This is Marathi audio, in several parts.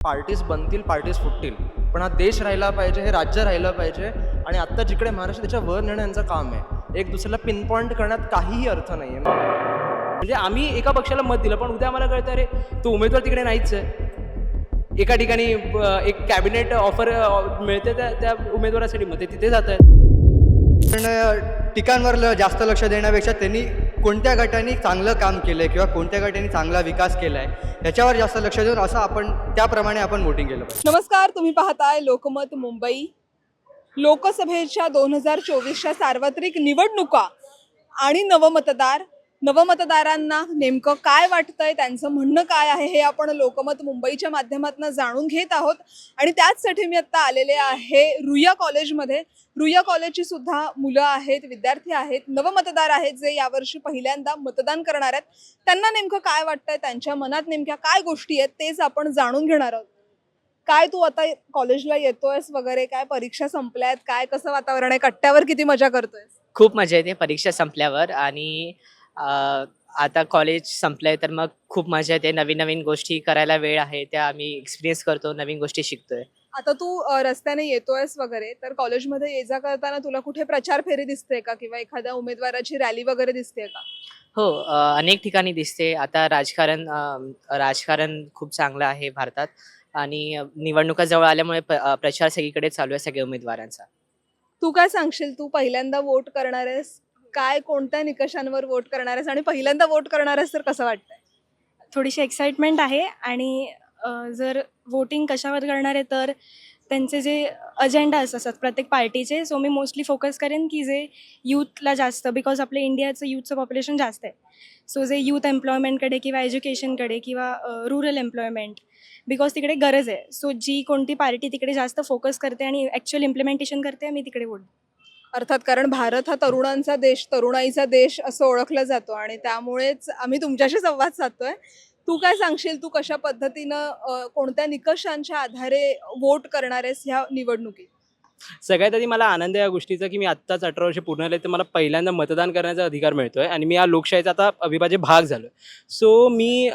पार्टीज बनतील पार्टीज फुटतील. पण हा देश राहिला पाहिजे हे राज्य राहिलं पाहिजे आणि आत्ता जिकडे महाराष्ट्र त्याच्या वर नेणं यांचं काम आहे. एक दुसऱ्याला पिन पॉईंट करण्यात काहीही अर्थ नाही आहे म्हणजे आम्ही एका पक्षाला मत दिलं पण उद्या आम्हाला कळतं अरे तो उमेदवार तिकडे नाहीच आहे. एका ठिकाणी एक कॅबिनेट ऑफर मिळते त्या त्या उमेदवारासाठी मग ते तिथे जात आहेत पण ठिकाणवर ल- जास्त लक्ष देण्यापेक्षा त्यांनी कोणत्या गटाने चांगलं काम केलं आहे किंवा कोणत्या गटाने चांगला विकास केला आहे याच्यावर जास्त लक्ष देऊन असं आपण त्याप्रमाणे आपण वोटिंग केलं पाहिजे. नमस्कार तुम्ही पाहताय लोकमत मुंबई. लोकसभेच्या दोन हजार चोवीसच्या सार्वत्रिक निवडणुका आणि नवमतदार नवमतदारांना नेमकं काय वाटतंय त्यांचं म्हणणं काय आहे हे आपण लोकमत मुंबईच्या माध्यमातून जाणून घेत आहोत. आणि त्याचसाठी मी आत्ता आलेले आहे रुया कॉलेजमध्ये. रुया कॉलेजची सुद्धा मुलं आहेत विद्यार्थी आहेत नवमतदार आहेत जे यावर्षी पहिल्यांदा मतदान करणार आहेत. त्यांना नेमकं काय वाटतंय त्यांच्या मनात नेमक्या काय गोष्टी आहेत तेच आपण जाणून घेणार आहोत. काय तू आता कॉलेजला येतोयस वगैरे? काय परीक्षा संपल्यात? काय कसं वातावरण आहे? कट्ट्यावर किती मजा करतोयस? खूप मजा येते परीक्षा संपल्यावर आणि आता कॉलेज संपलंय तर मग खूप मजा येते. नवीन नवीन गोष्टी करायला वेळ आहे त्या आम्ही एक्सपिरियन्स करतो नवीन गोष्टी शिकतोय. आता तू अ, रस्त्याने येतोयस वगैरे तर कॉलेजमध्ये ये जा करताना तुला कुठे प्रचार फेरी दिसते का? किंवा एखाद्या उमेदवाराची रॅली वगैरे दिसते का? हो अ, अनेक ठिकाणी दिसते. आता राजकारण अ, राजकारण खूप चांगलं आहे भारतात. आणि अ, निवडणुका जवळ आल्यामुळे प- अ, प्रचार सगळीकडे चालू आहे सगळ्या उमेदवारांचा. तू काय सांगशील? तू पहिल्यांदा वोट करणार आहेस? काय कोणत्या निकषांवर वोट करणार आहेस आणि पहिल्यांदा वोट करणार आहेस तर कसं वाटतंय? थोडीशी एक्साइटमेंट आहे आणि अ, जर वोटिंग कशावर करणार आहे तर त्यांचे जे अजेंडाज असतात प्रत्येक पार्टीचे सो मी मोस्टली फोकस करेन की जे यूथला जास्त बिकॉज आपल्या इंडियाचं यूथचं पॉप्युलेशन जास्त आहे. सो जे यूथ एम्प्लॉयमेंटकडे किंवा एज्युकेशनकडे किंवा रुरल एम्प्लॉयमेंट बिकॉज तिकडे गरज आहे. सो जी कोणती पार्टी तिकडे जास्त फोकस करते आणि ॲक्च्युअल इम्प्लिमेंटेशन करते मी तिकडे वोट अर्थात कारण भारत हा तरुणांचा देश तरुणाईचा देश असं ओळखला जातो आणि त्यामुळेच आम्ही तुमच्याशी संवाद साधतोय. तू काय सांगशील? तू कशा पद्धतीनं कोणत्या निकषांच्या आधारे वोट करणार आहेस ह्या निवडणुकीत? सगळ्यात आधी मला आनंद या गोष्टीचा की मी आत्ताच अठरा वर्ष पूर्ण झाले तर मला पहिल्यांदा मतदान करण्याचा अधिकार मिळतोय आणि मी या लोकशाहीचा आता अविभाज्य भाग झालो सो मी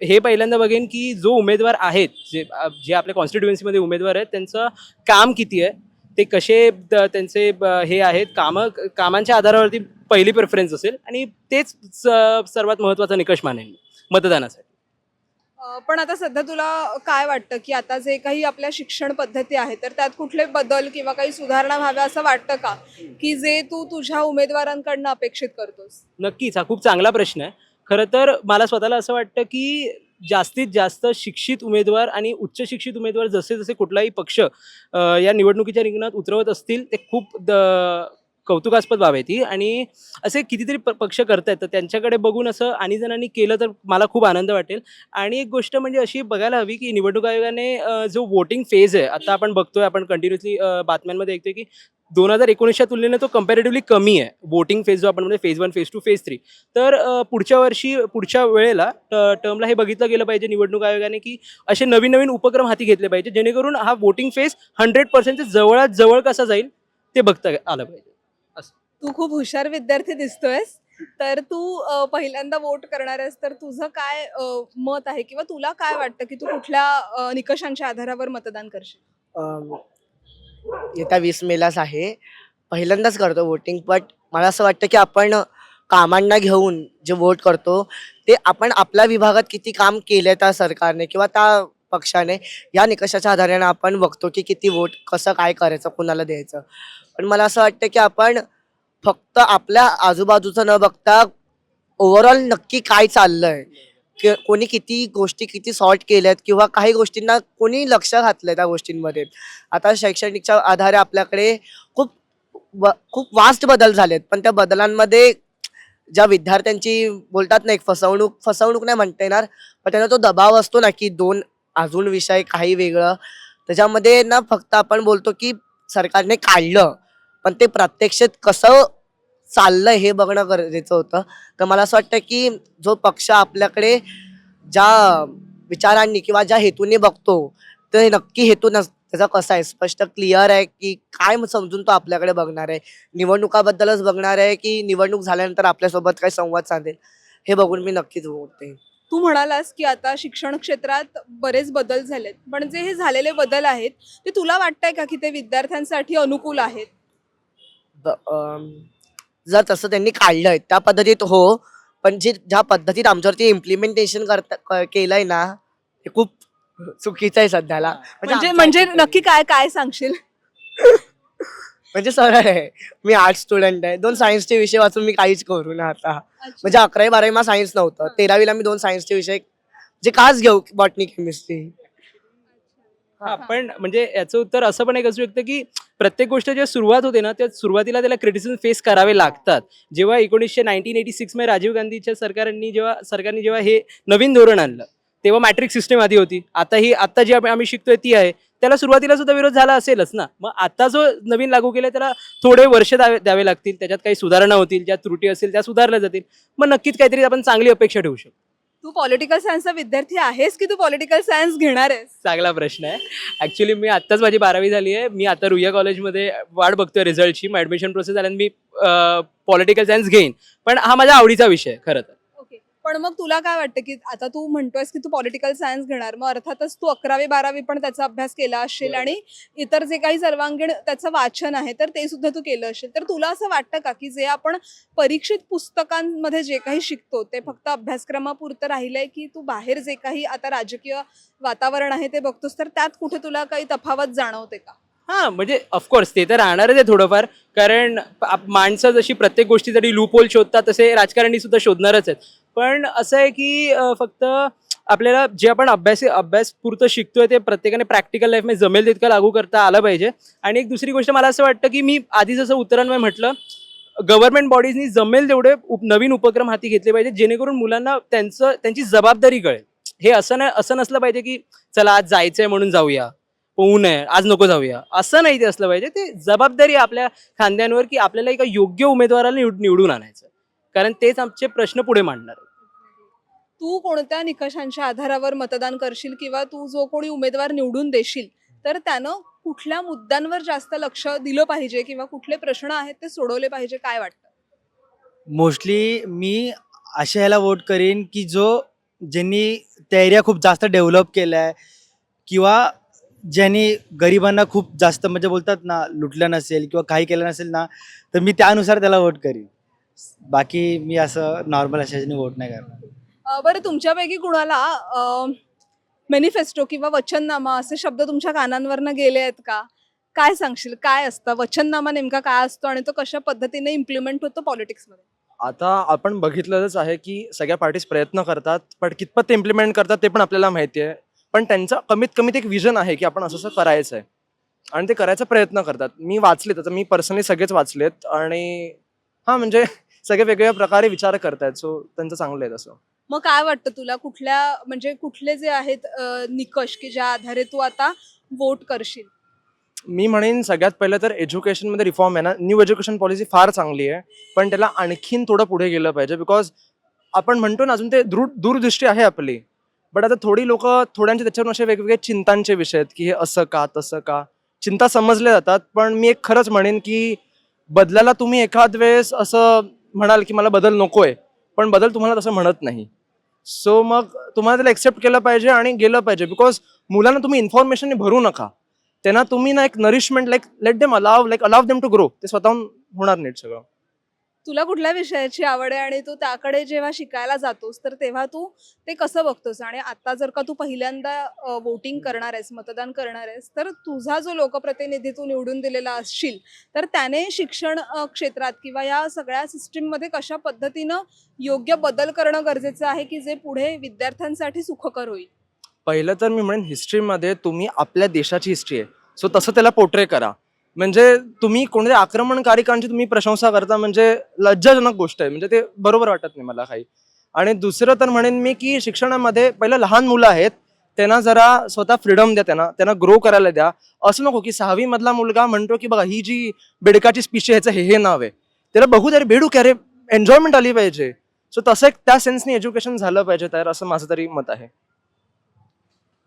हे पहिल्यांदा बघेन की जो उमेदवार आहेत जे जे आपल्या कॉन्स्टिट्युएन्सीमध्ये उमेदवार आहेत त्यांचं काम किती आहे? ते कसे त्यांचे हे आहेत कामं कामांच्या आधारावरती पहिली प्रेफरन्स असेल आणि तेच सर्वात महत्त्वाचा निकष मानेन मी मतदानासाठी. पण आता सध्या तुला काय वाटतं की आता जे काही आपल्या शिक्षण पद्धती आहे तर त्यात कुठले बदल किंवा काही सुधारणा व्हाव्या असं वाटतं का? की जे तू तुझ्या उमेदवारांकडनं अपेक्षित करतोस? नक्कीच हा खूप चांगला प्रश्न आहे. खरं तर मला स्वतःला असं वाटतं की जास्तीत जास्त शिक्षित उमेदवार आणि उच्च शिक्षित उमेदवार जसे जसे कुठलाही पक्ष या निवडणुकीच्या रिंगणात उतरवत असतील ते खूप द कौतुकास्पद बाब आहे ती. आणि असे कितीतरी प पक्ष करतायत तर त्यांच्याकडे बघून असं आणि जणांनी केलं तर मला खूप आनंद वाटेल. आणि एक गोष्ट म्हणजे अशी बघायला हवी की निवडणूक आयोगाने जो वोटिंग फेज आहे आता आपण बघतोय आपण कंटिन्युअसली बातम्यांमध्ये ऐकतोय की दोन हजार एकोणीसच्या तुलनेने तो कम्पॅरेटिव्हली कमी आहे. वोटिंग फेज जो आपण म्हणजे phase one phase two phase three तर पुढच्या वर्षी पुढच्या वेळेला टर्मला हे बघितलं गेलं पाहिजे निवडणूक आयोगाने की असे नवीन नवीन उपक्रम हाती घेतले पाहिजे जेणेकरून हा वोटिंग फेज हंड्रेड पर्सेंटच्या जवळात जवळ कसा जाईल ते बघता आलं पाहिजे. तू खूप हुशार विद्यार्थी दिसतोयस. तर तू पहिल्यांदा वोट करणार आहेस तर तुझं काय मत आहे? किंवा तुला काय वाटतं की तू कुठल्या निकषांच्या आधारावर मतदान करशील? येत्या वीस मेलाच आहे. पहिल्यांदाच करतो वोटिंग बट मला असं वाटतं की आपण कामांना घेऊन जे वोट करतो ते आपण आपल्या विभागात किती काम केलं त्या सरकारने किंवा त्या पक्षाने या निकषाच्या आधाराने आपण बघतो की किती वोट कसं काय करायचं कुणाला द्यायचं. पण मला असं वाटतं की आपण फक्त आपल्या आजूबाजूचं न बघता ओव्हरऑल नक्की काय चाललं आहे कि- कोणी किती गोष्टी किती सॉर्ट केल्यात किंवा काही गोष्टींना कोणी लक्ष घातलंय त्या गोष्टींमध्ये. आता शैक्षणिकच्या आधारे आपल्याकडे खूप व- खूप वास्ट बदल झालेत. पण त्या बदलांमध्ये ज्या विद्यार्थ्यांची बोलतात ना एक फसवणूक फसवणूक नाही म्हणता येणार पण त्यांना तो दबाव असतो ना की दोन अजून विषय काही वेगळं. त्याच्यामध्ये ना फक्त आपण बोलतो की सरकारने काढलं पण ते प्रत्यक्षात कसं चाललंय हे बघणं गरजेचं होतं. तर मला असं वाटतं की जो पक्ष आपल्याकडे ज्या विचारांनी किंवा ज्या हेतूने बघतो ते नक्की हेतू नस त्याचा कसा आहे? स्पष्ट क्लिअर आहे की काय समजून तो आपल्याकडे बघणार आहे? निवडणुकाबद्दलच बघणार आहे की निवडणूक झाल्यानंतर आपल्यासोबत काय संवाद साधेल? हे बघून मी नक्कीच देईन तू म्हणालास की आता शिक्षण क्षेत्रात बरेच बदल झालेत. पण जे हे झालेले बदल आहेत ते तुला वाटतंय का की ते विद्यार्थ्यांसाठी अनुकूल आहेत? जर तसं त्यांनी काढलंय त्या पद्धतीत हो पण जे ज्या पद्धतीत आमच्यावरती इम्प्लिमेंटेशन करता केलंय ना ते खूप चुकीचं आहे सध्याला. म्हणजे म्हणजे आमच्या- नक्की काय काय सांगशील? म्हणजे सरळ आहे मी आर्ट स्टुडंट आहे. दोन सायन्सचे विषय वाचून मी काहीच करू ना आता. म्हणजे अकरावी बारावी मला सायन्स नव्हतं तेरावीला मी दोन सायन्सचे विषय जे काच घेऊ बॉटनी केमिस्ट्री हा पण म्हणजे याचं उत्तर असं पण एक असू शकतं की प्रत्येक गोष्ट जेव्हा सुरुवात होते ना त्या सुरुवातीला त्याला क्रिटिसिझम फेस करावे लागतात. जेव्हा एकोणीसशे नाईन्टीन एटी सिक्समध्ये राजीव गांधीच्या सरकारांनी जेव्हा सरकारने जेव्हा हे नवीन धोरण आणलं तेव्हा मॅट्रिक सिस्टम आधी होती. आता ही आता जी आम्ही शिकतोय ती आहे. त्याला सुरुवातीला सुद्धा विरोध झाला असेलच ना. मग आता जो नवीन लागू केला त्याला थोडे वर्ष द्यावे द्यावे लागतील. त्याच्यात काही सुधारणा होतील ज्या त्रुटी असतील त्या सुधारल्या जातील. मग नक्कीच काहीतरी आपण चांगली अपेक्षा ठेवू शकतो. तू पॉलिटिकल सायन्सचा विद्यार्थी आहेस की तू पॉलिटिकल सायन्स घेणार आहेस? चांगला प्रश्न आहे. ॲक्च्युली मी आत्ताच माझी बारावी झाली आहे. मी आता रुईया कॉलेजमध्ये वाट बघतोय रिझल्टची मग ॲडमिशन प्रोसेस झाल्यानं मी पॉलिटिकल सायन्स घेईन. पण हा माझा आवडीचा विषय आहे खरं तर. पण मग तुला काय वाटतं की आता तू म्हणतोयस की तू पॉलिटिकल सायन्स घेणार मग अर्थातच तू अकरावी बारावी पण त्याचा अभ्यास केला असेल आणि इतर जे काही सर्वांगीण त्याचं वाचन आहे तर ते सुद्धा तू केलं असेल. तर तुला असं वाटतं का की जे आपण परीक्षित पुस्तकांमध्ये जे काही शिकतो ते फक्त अभ्यासक्रमापुरतं राहिलंय की तू बाहेर जे काही आता राजकीय वातावरण आहे ते बघतोस तर त्यात कुठे तुला काही तफावत जाणवते का? हां म्हणजे ऑफकोर्स ते तर राहणारच आहे थोडंफार. कारण माणसं जशी प्रत्येक गोष्टीसाठी लूप होल शोधतात तसे राजकारणी सुद्धा शोधणारच आहेत. पण असं आहे की फक्त आपल्याला जे आपण अभ्यास अभ्यास पुरतं शिकतोय ते प्रत्येकाने प्रॅक्टिकल लाईफमध्ये जमेल तितकं लागू करता आलं पाहिजे. आणि एक दुसरी गोष्ट मला असं वाटतं की मी आधी जसं उत्तरांमध्ये म्हटलं गव्हर्नमेंट बॉडीजनी जमेल तेवढे उप नवीन उपक्रम हाती घेतले पाहिजे जेणेकरून मुलांना त्यांचं त्यांची जबाबदारी कळेल. हे असं नाही असं नसलं पाहिजे की चला आज जायचंय म्हणून जाऊया. पोहू नये आज नको जाऊया. असं नाही ते असलं पाहिजे. ते जबाबदारी आपल्या खांद्यांवर की आपल्याला एका योग्य उमेदवाराला निवडून आणायचं कारण तेच आमचे प्रश्न पुढे मांडणार आहेत. तू कोणत्या निकषांच्या आधारावर मतदान करशील किंवा तू जो कोणी उमेदवार निवडून देशील तर त्यानं कुठल्या मुद्द्यांवर जास्त लक्ष दिलं पाहिजे किंवा कुठले प्रश्न आहेत ते सोडवले पाहिजे काय वाटतं मोस्टली मी अशा ह्याला वोट करीन की जो ज्यांनी त्या एरिया खूप जास्त डेव्हलप केला आहे किंवा ज्यांनी गरिबांना खूप जास्त म्हणजे बोलतात ना लुटलं नसेल किंवा काही केलं नसेल ना तर मी त्यानुसार त्याला वोट करीन बाकी मी असं नॉर्मल अशा ह्याच्याने वोट नाही करणार. अं, बरं तुमच्यापैकी कुणाला मॅनिफेस्टो किंवा वचननामा असे शब्द तुमच्या कानांवरनं गेले आहेत का? काय सांगशील? काय असतं? वचननामा नेमका काय असतो आणि तो कशा पद्धतीने इम्प्लिमेंट होतो पॉलिटिक्समध्ये आता आपण बघितलंच आहे की सगळ्या पार्टीज प्रयत्न करतात पण कितपत ते इम्प्लिमेंट करतात ते पण आपल्याला माहिती आहे पण त्यांचं कमीत कमी ते एक विजन आहे की आपण असं असं करायचं आहे आणि ते करायचा प्रयत्न करतात. मी वाचलेत आता मी पर्सनली सगळेच वाचलेत आणि हां म्हणजे सगळे वेगवेगळ्या प्रकारे विचार करतायत. सो त्यांचं चांगलं आहे तसं. मग काय वाटतं तुला? कुठल्या म्हणजे कुठले जे आहेत अं, निकष की ज्या आधारे तू आता वोट करशील? मी म्हणेन सगळ्यात पहिलं तर एज्युकेशनमध्ये रिफॉर्म आहे ना. न्यू एज्युकेशन पॉलिसी फार चांगली आहे. पण त्याला आणखीन थोडं पुढे गेलं पाहिजे. बिकॉज आपण म्हणतो ना अजून ते दूर दूरदृष्टी आहे आपली. बट आता थोडी लोक थोड्यांचे त्याच्यावरून असे वेगवेगळे चिंतांचे विषय आहेत की हे असं का तसं का? चिंता समजल्या जातात. पण मी एक खरंच म्हणेन की बदलाला तुम्ही एखाद वेळेस असं म्हणाल की मला बदल नको आहे पण बदल तुम्हाला तसं म्हणत नाही. सो मग तुम्हाला त्याला एक्सेप्ट केलं पाहिजे आणि गेलं पाहिजे. बिकॉज मुलांना तुम्ही इन्फॉर्मेशनने भरू नका. त्यांना तुम्ही ना एक nourishment like let them allow like allow them to grow ते स्वतःहून होणार नीट सगळं. तुला कुठल्या विषयाची आवड आहे आणि तू त्याकडे जेव्हा शिकायला जातोस तर तेव्हा तू ते कसं बघतोस? आणि आता जर का तू पहिल्यांदा वोटिंग करणार आहेस मतदान करणार आहेस तर तुझा जो लोकप्रतिनिधी तू निवडून दिलेला असशील तर त्याने शिक्षण क्षेत्रात किंवा या सगळ्या सिस्टीममध्ये कशा पद्धतीनं योग्य बदल करणं गरजेचं आहे की जे पुढे विद्यार्थ्यांसाठी सुखकर होईल? पहिलं तर मी म्हणेन हिस्ट्रीमध्ये तुम्ही आपल्या देशाची हिस्ट्री आहे. सो तसं त्याला पोर्ट्रे करा. म्हणजे तुम्ही कोणत्या आक्रमणकारिकांची तुम्ही प्रशंसा करता म्हणजे लज्जाजनक गोष्ट आहे. म्हणजे ते बरोबर वाटत नाही मला काही. आणि दुसरं तर म्हणेन मी की शिक्षणामध्ये पहिलं लहान मुलं आहेत त्यांना जरा स्वतः फ्रीडम द्या त्यांना त्यांना ग्रो करायला द्या. असं नको की सहावी मधला मुलगा म्हणतो की बघा ही जी बेडकाची स्पीशी ह्याचं हे हे नाव आहे. त्याला बघू तरी बेडू अरे एन्जॉयमेंट आली पाहिजे. सो तसं एक त्या सेन्सनी एज्युकेशन झालं पाहिजे तर असं माझं तरी मत आहे.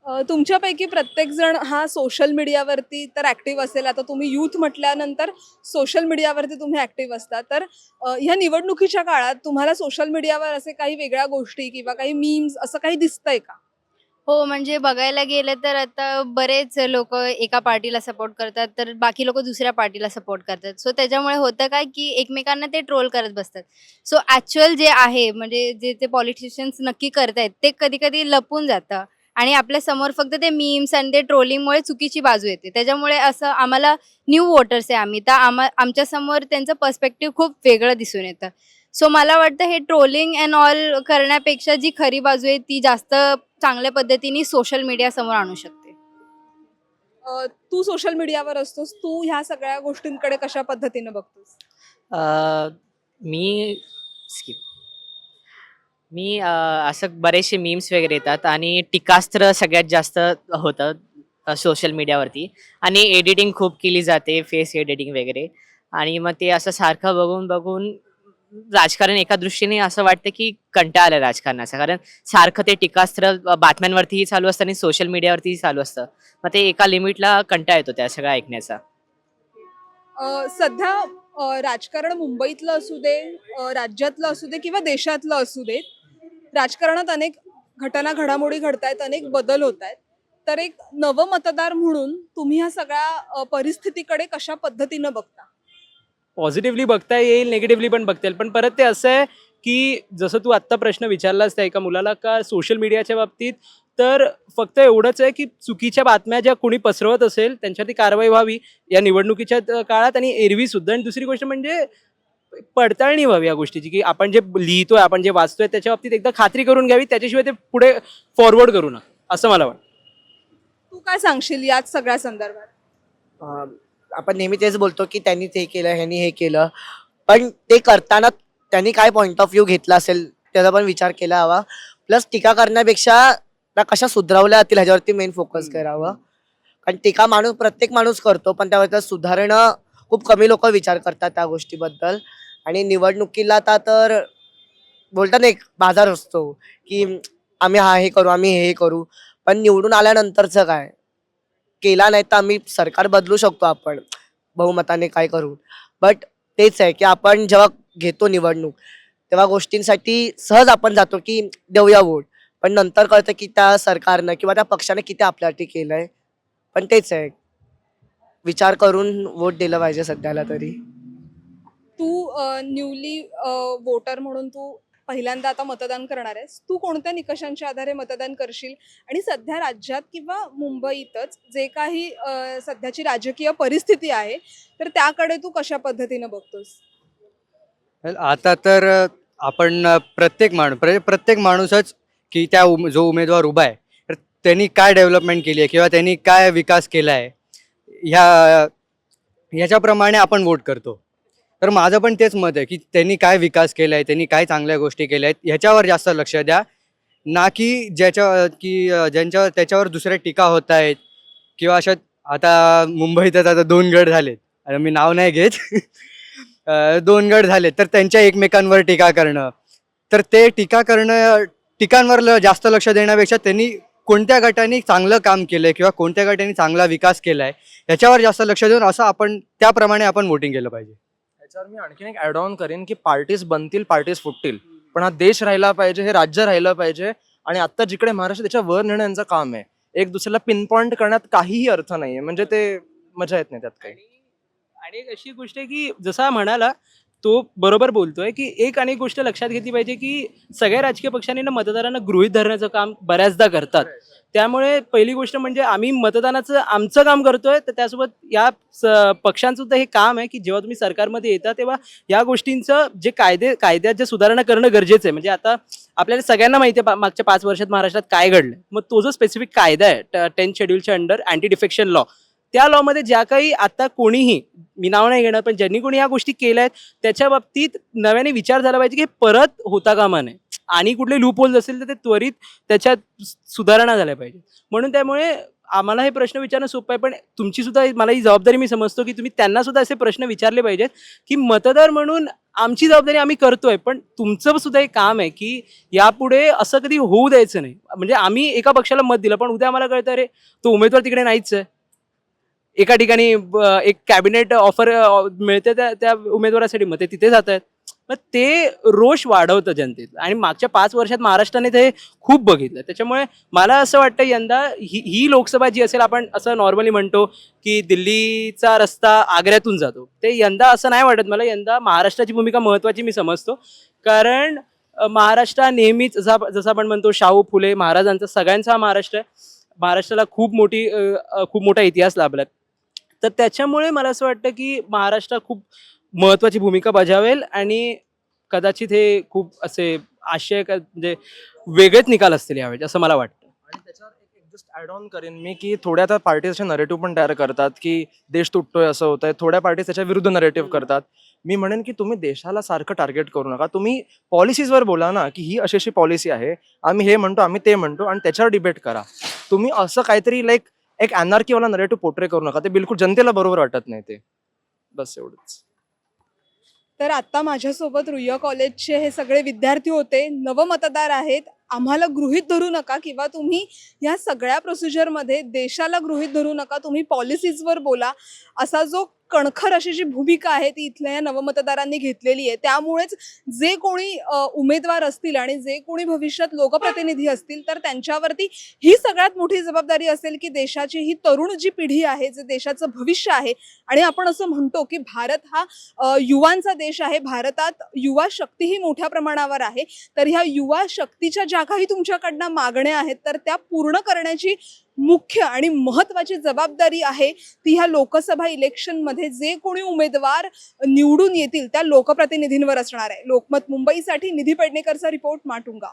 तुमच्यापैकी प्रत्येकजण हा सोशल मीडियावरती तर ऍक्टिव्ह असेल. आता तुम्ही यूथ म्हटल्यानंतर सोशल मीडियावरती तुम्ही ऍक्टिव्ह असता. तर ह्या निवडणुकीच्या काळात तुम्हाला सोशल मीडियावर असे काही वेगळ्या गोष्टी किंवा काही मीम्स असं काही दिसतंय का? हो म्हणजे बघायला गेलं तर आता बरेच लोक एका पार्टीला सपोर्ट करतात तर बाकी लोक दुसऱ्या पार्टीला सपोर्ट करतात. सो त्याच्यामुळे होतं काय की एकमेकांना ते ट्रोल करत बसतात. सो ॲक्च्युअल जे आहे म्हणजे जे ते पॉलिटिशियन्स नक्की करतायत ते कधी कधी लपून जातं. आणि आपल्यासमोर फक्त ते मीम्स आणि ते ट्रोलिंगमुळे चुकीची बाजू येते. त्याच्यामुळे असं आम्हाला न्यू वोटर्स आहे आम्ही. तर आम्हा आमच्यासमोर त्यांचं पर्स्पेक्टिव्ह खूप वेगळं दिसून येतं. सो मला वाटतं हे ट्रोलिंग अँड ऑल करण्यापेक्षा जी खरी बाजू आहे ती जास्त चांगल्या पद्धतीने सोशल मीडिया समोर आणू शकते. तू सोशल मीडियावर असतोस. तू ह्या सगळ्या गोष्टींकडे कशा पद्धतीने बघतोस? मी skip. मी अ, असं बरेचसे मीम्स वगैरे येतात आणि टीकास्त्र सगळ्यात जास्त होतं सोशल मीडियावरती आणि एडिटिंग खूप केली जाते फेस एडिटिंग वगैरे. आणि मग ते असं सारखं बघून बघून राजकारण एका दृष्टीने असं वाटतं की कंटाळा आलं राजकारणाचा. कारण सारखं ते टीकास्त्र बातम्यांवरतीही चालू असतं आणि सोशल मीडियावरतीही चालू असतं. मग ते एका लिमिटला कंटाळा येतो त्या सगळ्या ऐकण्याचा. अ, सध्या अ, राजकारण मुंबईतलं असू दे अ, राज्यातलं असू दे किंवा देशातलं असू दे राजकारणात अनेक घटना घडामोडी घडत आहेत अनेक बदल होत आहेत तर एक नव मतदार म्हणून तुम्ही ह्या सगळ्या परिस्थितीकडे कशा पद्धतीनं बघता? पॉझिटिव्हली बघता येईल निगेटिव्हली पण बघता येईल. पण परत ते असं आहे की जसं तू आत्ता प्रश्न विचारलास त्या एका मुलाला का सोशल मीडियाच्या बाबतीत तर फक्त एवढंच आहे की चुकीच्या बातम्या ज्या कोणी पसरवत असेल त्यांच्यावरती कारवाई व्हावी या निवडणुकीच्या काळात आणि एरवी सुद्धा. आणि दुसरी गोष्ट म्हणजे पडताळणी व्हावी या गोष्टीची की आपण जे लिहितोय आपण जे वाचतोय त्याच्या बाबतीत एकदा खात्री करून घ्यावी त्याच्याशिवाय ते पुढे फॉरवर्ड करू नका असं मला वाटतं. तू काय सांगशील याच सगळ्या संदर्भात? आपण नेहमी तेच बोलतो की त्यांनी ते केलं ह्यांनी हे केलं. पण ते करताना त्यांनी काय पॉईंट ऑफ व्ह्यू घेतला असेल त्याचा पण विचार केला हवा. प्लस टीका करण्यापेक्षा त्या कशा सुधारवल्या जातील ह्याच्यावरती मेन फोकस करावं. कारण टीका माणूस प्रत्येक माणूस करतो पण त्यावर सुधारणं खूप कमी लोक विचार करतात त्या गोष्टीबद्दल. आणि निवडणुकीला आता तर बोलतात ना एक बाजार असतो की आम्ही हा हे करू आम्ही हे करू. पण निवडून आल्यानंतरचं काय? केला नाही तर आम्ही सरकार बदलू शकतो आपण. बहुमताने काय करू? बट तेच आहे की आपण जेव्हा घेतो निवडणूक तेव्हा गोष्टींसाठी सहज आपण जातो की देऊया वोट. पण नंतर कळतं की त्या सरकारनं किंवा त्या पक्षाने किती आपल्यासाठी केलं आहे पण तेच आहे. विचार करून वोट दिलं पाहिजे सध्याला तरी. तू न्यूली वोटर म्हणून तू पहिल्यांदा आता मतदान करणार आहेस. तू कोणत्या निकषांच्या आधारे मतदान करशील? आणि सध्या राज्यात किंवा मुंबईतच जे काही सध्याची राजकीय परिस्थिती आहे तर त्याकडे तू कशा पद्धतीनं बघतोस? आता तर आपण प्रत्येक माणूस प्रत्येक माणूसच की त्या उम जो उमेदवार उभा आहे तर त्यांनी काय डेव्हलपमेंट केली आहे किंवा त्यांनी काय विकास केला आहे ह्या ह्याच्याप्रमाणे आपण वोट करतो. तर माझं पण तेच मत आहे की त्यांनी काय विकास केला आहे त्यांनी काय चांगल्या गोष्टी केल्या आहेत ह्याच्यावर जास्त लक्ष द्या. ना की ज्याच्या की ज्यांच्यावर त्याच्यावर दुसऱ्या टीका होत आहेत किंवा अशा आता मुंबईतच आता दोन गड झालेत. आता मी नाव नाही घेत. दोन गड झाले तर त्यांच्या एकमेकांवर टीका करणं. तर ते टीका करणं टीकांवर ल- जास्त लक्ष देण्यापेक्षा त्यांनी कोणत्या गटाने चांगलं काम केलंय किंवा कोणत्या गटाने चांगला विकास केलाय ह्याच्यावर जास्त लक्ष देऊन असं आपण त्याप्रमाणे आपण वोटिंग केलं पाहिजे. याच्यावर मी आणखीन एक ऍड ऑन करेन की पार्टीज बनतील पार्टीज फुटतील. पण हा देश राहिला पाहिजे हे राज्य राहिलं पाहिजे आणि आता जिकडे महाराष्ट्र त्याच्या वर नेणं यांचं काम आहे. एक दुसऱ्याला पिन पॉइंट करण्यात काहीही अर्थ नाहीये. म्हणजे ते मजा येत नाही त्यात काही. आणि एक अशी गोष्ट आहे की जसा म्हणाला तो बरोबर बोलतोय की एक आणि गोष्ट लक्षात घेतली पाहिजे की सगळ्या राजकीय पक्षांनी ना मतदारांना गृहीत धरण्याचं काम बऱ्याचदा करतात. त्यामुळे पहिली गोष्ट म्हणजे आम्ही मतदानाचं आमचं काम करतोय तर त्यासोबत या स- पक्षांचं सुद्धा हे काम आहे की जेव्हा तुम्ही सरकारमध्ये येता तेव्हा या गोष्टींचं जे कायदे कायद्यात जे सुधारणा करणं गरजेचं आहे. म्हणजे आता आपल्याला सगळ्यांना माहिती आहे मागच्या पाच वर्षात महाराष्ट्रात काय घडलं मग तो जो स्पेसिफिक कायदा आहे टेन्थ शेड्यूलच्या अंडर अँटी डिफेक्शन लॉ त्या लॉमध्ये ज्या काही आता कोणीही मी नाव नाही घेणार पण ज्यांनी कोणी ह्या गोष्टी केल्या आहेत त्याच्या बाबतीत नव्याने विचार झाला पाहिजे की हे परत होता कामा नये. आणि कुठले लूप होल्स असेल तर ते त्वरित त्याच्यात सु- सुधारणा झाल्या पाहिजे. म्हणून त्यामुळे आम्हाला हे प्रश्न विचारणं सोपं आहे पण तुमची सुद्धा मला ही जबाबदारी मी समजतो की तुम्ही त्यांना सुद्धा असे प्रश्न विचारले पाहिजेत की मतदार म्हणून आमची जबाबदारी आम्ही करतोय पण तुमचं सुद्धा एक काम आहे की यापुढे असं कधी होऊ द्यायचं नाही. म्हणजे आम्ही एका पक्षाला मत दिलं पण उद्या आम्हाला कळतं अरे तो उमेदवार तिकडे नाहीच आहे. एका ठिकाणी ब- एक कॅबिनेट ऑफर मिळते त्या त्या उमेदवारासाठी. मग ते तिथे जात आहेत. मग ते रोष वाढवतं जनतेत. आणि मागच्या पाच वर्षात महाराष्ट्राने ते खूप बघितलं. त्याच्यामुळे मला असं वाटतं यंदा ही ही लोकसभा जी असेल आपण असं नॉर्मली म्हणतो की दिल्लीचा रस्ता आग्र्यातून जातो. ते यंदा असं नाही वाटत मला. यंदा महाराष्ट्राची भूमिका महत्त्वाची मी समजतो. कारण महाराष्ट्र नेहमीच जसा जसं आपण म्हणतो शाहू फुले महाराजांचा सगळ्यांचा महाराष्ट्र आहे. महाराष्ट्राला खूप मोठी खूप मोठा इतिहास लाभला तर त्याच्यामुळे मला असं वाटतं की महाराष्ट्र खूप महत्त्वाची भूमिका बजावेल आणि कदाचित हे खूप असे आशय म्हणजे वेगळेच निकाल असतील यावेळी असं मला वाटतं. आणि त्याच्यावर एक जस्ट ॲड ऑन करेन मी की थोड्या त्या पार्टीज असे नरेटिव्ह पण तयार करतात की देश तुटतोय असं होत आहे थोड्या पार्टीज त्याच्या विरुद्ध नरेटिव्ह करतात. मी म्हणेन की तुम्ही देशाला सारखं टार्गेट करू नका. तुम्ही पॉलिसीजवर बोला ना की ही अशी अशी पॉलिसी आहे. आम्ही हे म्हणतो आम्ही ते म्हणतो आणि त्याच्यावर डिबेट करा. तुम्ही असं काहीतरी लाईक एक अनार्कीवाला नरेटिव्ह पोर्ट्रे करू नका. ते बिलकुल जनतेला बरोबर वाटत नाही ते. बस एवढंच. तर आता माझ्यासोबत रुईया कॉलेजचे हे सगळे विद्यार्थी होते. नवमतदार आहेत. आम्हाला गृहित धरू नका किंवा तुम्ही या सगळ्या प्रोसिजरमध्ये देशाला गृहित धरू नका तुम्ही पॉलिसीजवर बोला. असा जो कणखर अशी जी भूमिका आहे ती इथल्या या नवमतदारांनी घेतलेली आहे. त्यामुळेच जे कोणी उमेदवार असतील आणि जे कोणी भविष्यात लोकप्रतिनिधी असतील तर त्यांच्यावरती ही सगळ्यात मोठी जबाबदारी असेल की देशाची ही तरुण जी पिढी आहे जे देशाचं भविष्य आहे आणि आपण असं म्हणतो की भारत हा युवांचा देश आहे. भारतात युवा शक्ती ही मोठ्या प्रमाणावर आहे. तर ह्या युवा शक्तीच्या ज्या काही तुमच्याकडनं मागण्या आहेत तर त्या पूर्ण करण्याची मुख्य आणि महत्त्वाची जबाबदारी आहे. ती ह्या लोकसभा इलेक्शनमध्ये जे कोणी उमेदवार निवडून येतील त्या लोकप्रतिनिधींवर असणार आहे. लोकमत मुंबईसाठी निधी पेडणेकरचा रिपोर्ट माटुंगा.